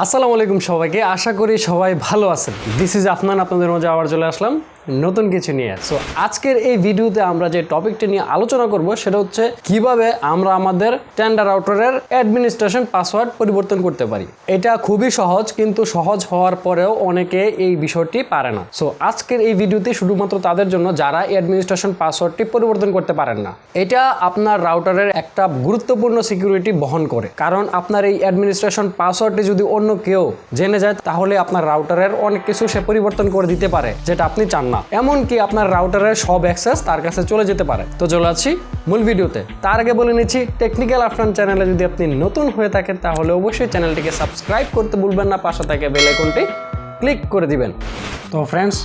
আসসালামু আলাইকুম সবাইকে। আশা করি সবাই ভালো আছেন। দিস ইজ আফনান আপনাদের মাঝে আবার চলে আসলাম নতুন কিছু নিয়ে। সো আজকের এই ভিডিওতে আমরা যে টপিকটি নিয়ে আলোচনা করব, সেটা হচ্ছে কীভাবে আমরা আমাদের টেন্ডার আউটারের অ্যাডমিনিস্ট্রেশন পাসওয়ার্ড পরিবর্তন করতে পারি। এটা খুবই সহজ, কিন্তু সহজ হওয়ার পরেও অনেকে এই বিষয়টি পারে না। সো আজকের এই ভিডিওতে শুধুমাত্র তাদের জন্য যারা অ্যাডমিনিস্ট্রেশন পাসওয়ার্ডটি পরিবর্তন করতে পারেন না, এটা আপনার রাউটারের একটা গুরুত্বপূর্ণ সিকিউরিটি বহন করে। কারণ আপনার এই অ্যাডমিনিস্ট্রেশন পাসওয়ার্ডটি যদি কেউ জেনে যায়, তাহলে আপনার রাউটারের অনেক কিছু সে পরিবর্তন করে দিতে পারে, যেটা আপনি চান না। এমনকি আপনার রাউটারের সব অ্যাক্সেস তার কাছে চলে যেতে পারে। তো চলে আছি মূল ভিডিওতে। তার আগে বলে নিচ্ছি টেকনিক্যাল আফরান চ্যানেলে যদি আপনি নতুন হয়ে থাকেন, তাহলে অবশ্যই চ্যানেলটিকে সাবস্ক্রাইব করতে ভুলবেন না। পাশে থাকে বেল আইকনটি ক্লিক করে দিবেন। তো ফ্রেন্ডস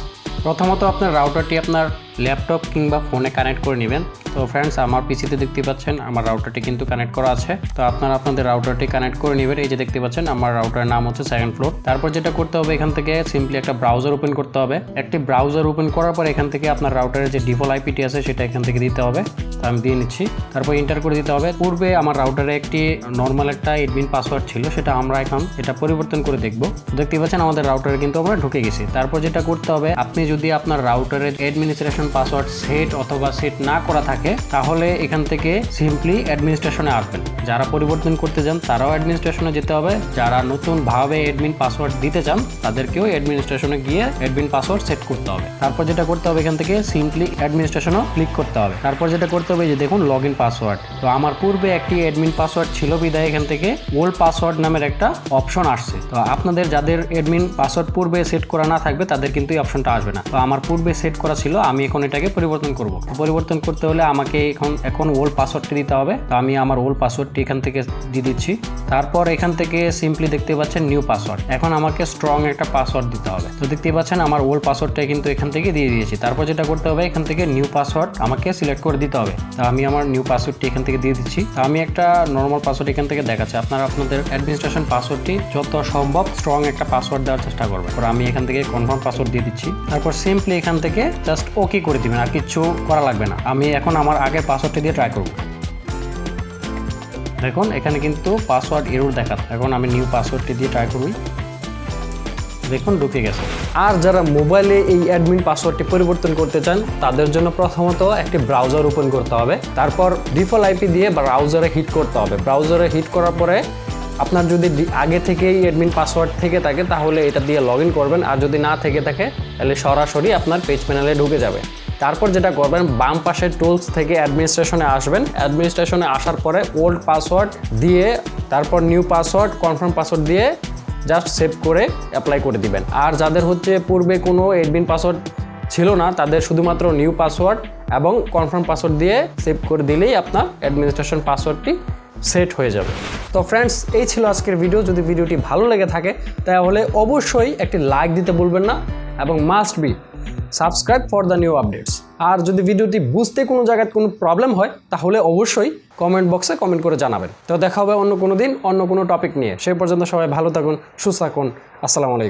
প্রথমত আপনার রাউটারটি আপনার ল্যাপটপ কিংবা ফোনে কানেক্ট করে নেবেন। তো ফ্রেন্ডস আমার পিসিতে দেখতে পাচ্ছেন, আমার রাউটারটি কিন্তু কানেক্ট করা আছে। তো আপনারা আপনাদের রাউটারটি কানেক্ট করে নেবেন। এই যে দেখতে পাচ্ছেন, আমার রাউটারের নাম হচ্ছে সেকেন্ড ফ্লোর তারপর যেটা করতে হবে এখান থেকে সিম্পলি একটা ব্রাউজার ওপেন করতে হবে। একটি ব্রাউজার ওপেন করার পর এখান থেকে আপনার রাউটারের যে ডিফল্ট আইপিটি আছে, সেটা এখান থেকে দিতে হবে। তো আমি দিয়ে নিচ্ছি। তারপর এন্টার করে দিতে হবে। পূর্বে আমার রাউটারে একটি নর্মাল একটা এডমিন পাসওয়ার্ড ছিল, সেটা আমরা এখন এটা পরিবর্তন করে দেখব। দেখতে পাচ্ছেন, আমাদের রাউটারে কিন্তু আমরা ঢুকে গেছি। তারপর যেটা করতে হবে, আপনি যদি আপনার রাউটারের অ্যাডমিনিস্ট্রেশন পাসওয়ার্ড সেট অথবা সেট না করা থাকে, তাহলে এখান থেকে সিম্পলি অ্যাডমিনিস্ট্রেশনে আসবেন। যারা পরিবর্তন করতে চান, তারাও অ্যাডমিনিস্ট্রেশনে যেতে হবে। যারা নতুনভাবে অ্যাডমিন পাসওয়ার্ড দিতে চান, তাদেরকেও অ্যাডমিনিস্ট্রেশনে গিয়ে অ্যাডমিন পাসওয়ার্ড সেট করতে হবে। তারপর যেটা করতে হবে এখান থেকে সিম্পলি অ্যাডমিনিস্ট্রেশনও ক্লিক করতে হবে। তারপর যেটা করতে হবে যে দেখুন লগ ইন পাসওয়ার্ড তো আমার পূর্বে একটি অ্যাডমিন পাসওয়ার্ড ছিল বিদায়, এখান থেকে ওল্ড পাসওয়ার্ড নামের একটা অপশন আসছে। তো আপনাদের যাদের অ্যাডমিন পাসওয়ার্ড পূর্বে সেট করা না থাকবে, তাদের কিন্তু এই অপশনটা আসবে না। তো আমার পূর্বে সেট করা ছিল, আমি এখন এটাকে পরিবর্তন করব। পরিবর্তন করতে হলে আমাকে এখন এখন ওল্ড পাসওয়ার্ডটি দিতে হবে। তো আমি আমার ওল্ড পাসওয়ার্ডটি এখান থেকে দিয়ে দিচ্ছি। তারপর এখান থেকে সিম্পলি দেখতে পাচ্ছেন নিউ পাসওয়ার্ড এখন আমাকে স্ট্রং একটা পাসওয়ার্ড দিতে হবে। তো দেখতে পাচ্ছেন আমার ওল্ড পাসওয়ার্ডটা কিন্তু এখান থেকে দিয়ে দিয়েছি। তারপর যেটা করতে হবে, এখান থেকে নিউ পাসওয়ার্ড আমাকে সিলেক্ট করে দিতে হবে। তো আমি আমার নিউ পাসওয়ার্ডটি এখান থেকে দিয়ে দিচ্ছি। তো আমি একটা নর্মাল পাসওয়ার্ড এখান থেকে দেখাচ্ছি। আপনারা আপনাদের অ্যাডমিনিস্ট্রেশন পাসওয়ার্ডটি যত সম্ভব স্ট্রং একটা পাসওয়ার্ড দেওয়ার চেষ্টা করবেন। আমি এখান থেকে কনফার্ম পাসওয়ার্ড দিয়ে দিচ্ছি। তারপর সিম্পলি এখান থেকে জাস্ট ওকে করে দিবেন? আর কিছু করা লাগবে না। আমি এখন আমার আগের পাসওয়ার্ডটি দিয়ে ট্রাই করব। দেখুন, এখানে কিন্তু পাসওয়ার্ড এরর দেখাচ্ছে। এখন আমি নিউ পাসওয়ার্ডটি দিয়ে ট্রাই করুন দেখুন, ঢুকে গেছে। আর যারা মোবাইলে এই অ্যাডমিন পাসওয়ার্ডটি পরিবর্তন করতে চান, তাদের জন্য প্রথমত একটি ব্রাউজার ওপেন করতে হবে। তারপর ডিফল্ট আইপি দিয়ে ব্রাউজারে হিট করতে হবে। ব্রাউজারে হিট করার পরে আপনার যদি আগে থেকেই অ্যাডমিন পাসওয়ার্ড থেকে থাকে, তাহলে এটা দিয়ে লগ করবেন। আর যদি না থেকে থাকে, তাহলে সরাসরি আপনার পেজ প্যানেলে ঢুকে যাবে। তারপর যেটা করবেন, বাম পাশের টুলস থেকে অ্যাডমিনিস্ট্রেশনে আসবেন। অ্যাডমিনিস্ট্রেশনে আসার পরে ওল্ড পাসওয়ার্ড দিয়ে, তারপর নিউ পাসওয়ার্ড কনফার্ম পাসওয়ার্ড দিয়ে জাস্ট সেভ করে অ্যাপ্লাই করে দিবেন। আর যাদের হচ্ছে পূর্বে কোনো এডমিন পাসওয়ার্ড ছিল না, তাদের শুধুমাত্র নিউ পাসওয়ার্ড এবং কনফার্ম পাসওয়ার্ড দিয়ে সেভ করে দিলেই আপনার অ্যাডমিনিস্ট্রেশন পাসওয়ার্ডটি সেট হয়ে যাবে। তো ফ্রেন্ডস এই ছিল আজকের ভিডিও যদি ভিডিওটি ভালো লেগে থাকে, তাহলে অবশ্যই একটি লাইক দিতে ভুলবেন না এবং must be subscribe for the new updates আর যদি ভিডিওটি বুঝতে কোনো জায়গায় কোনো প্রবলেম হয়, তাহলে অবশ্যই কমেন্ট বক্সে কমেন্ট করে জানাবেন। তো দেখা হবে অন্য কোনো দিন, অন্য কোনো টপিক নিয়ে। সেই পর্যন্ত সবাই ভালো থাকুন, সুস্থ থাকুন। আসসালামু আলাইকুম।